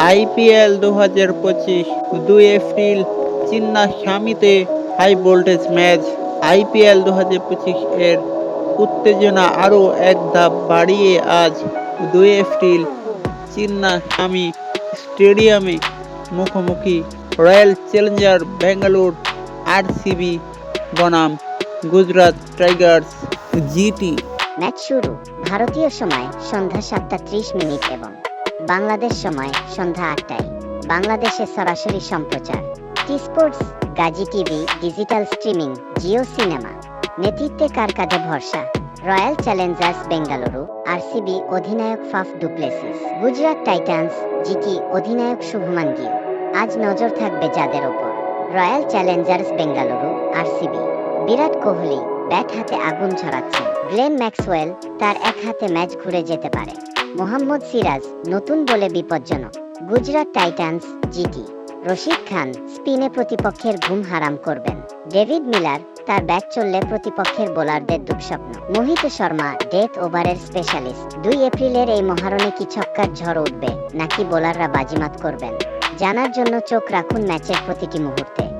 IPL দু হাজার পঁচিশ দুই এপ্রিল চিন্না স্বামীতে হাই ভোল্টেজ ম্যাচ। আইপিএল দু হাজার পঁচিশ এর উত্তেজনা আরও এক ধাপ বাড়িয়ে আজ দুই এপ্রিল চিন্না স্বামী স্টেডিয়ামে মুখোমুখি রয়্যাল চ্যালেঞ্জার ব্যাঙ্গালোর আরসিবি বনাম গুজরাট টাইগার্স। জিটি ম্যাচ শুরু। ভারতীয় সময় সন্ধ্যা সাতটা ত্রিশ মিনিট এবং বাংলাদেশ সময়, সন্ধ্যা আটটায়। বাংলাদেশে সরাসরি সম্প্রচার। T sports Gazi TV digital streaming Jio cinema নেতৃত্বে কার কাঁধে ভরসা? রয়্যাল চ্যালেঞ্জার্স বেঙ্গালুরু আরসিবি অধিনায়ক Faf du Plessis Gujarat Titans GT অধিনায়ক শুভমান গিল। আজ নজর থাকবে যাদের ওপর। Royal Challengers Bengaluru RCB Virat Kohli bat হাতে আগুন ছড়াচ্ছেন। গ্লেন ম্যাক্সওয়েল তার এক হাতে ম্যাচ ঘুরে যেতে পারে। মোহাম্মদ সিরাজ, নতুন বলে বিপজ্জনক। Gujarat Titans, GT. Rashid Khan, স্পিনে প্রতিপক্ষের ঘুম হারাম করবেন। ডেভিড মিলার, তার ব্যাট চললে প্রতিপক্ষের বোলারদের দুঃস্বপ্ন। মোহিত শর্মা, ডেথ ওভারের স্পেশালিস্ট। দুই এপ্রিলের এই মহারণে কি ছক্কার ঝড় উঠবে, নাকি বোলাররা বাজিমাত করবেন? জানার জন্য চোখ রাখুন ম্যাচের প্রতিটি মুহূর্তে।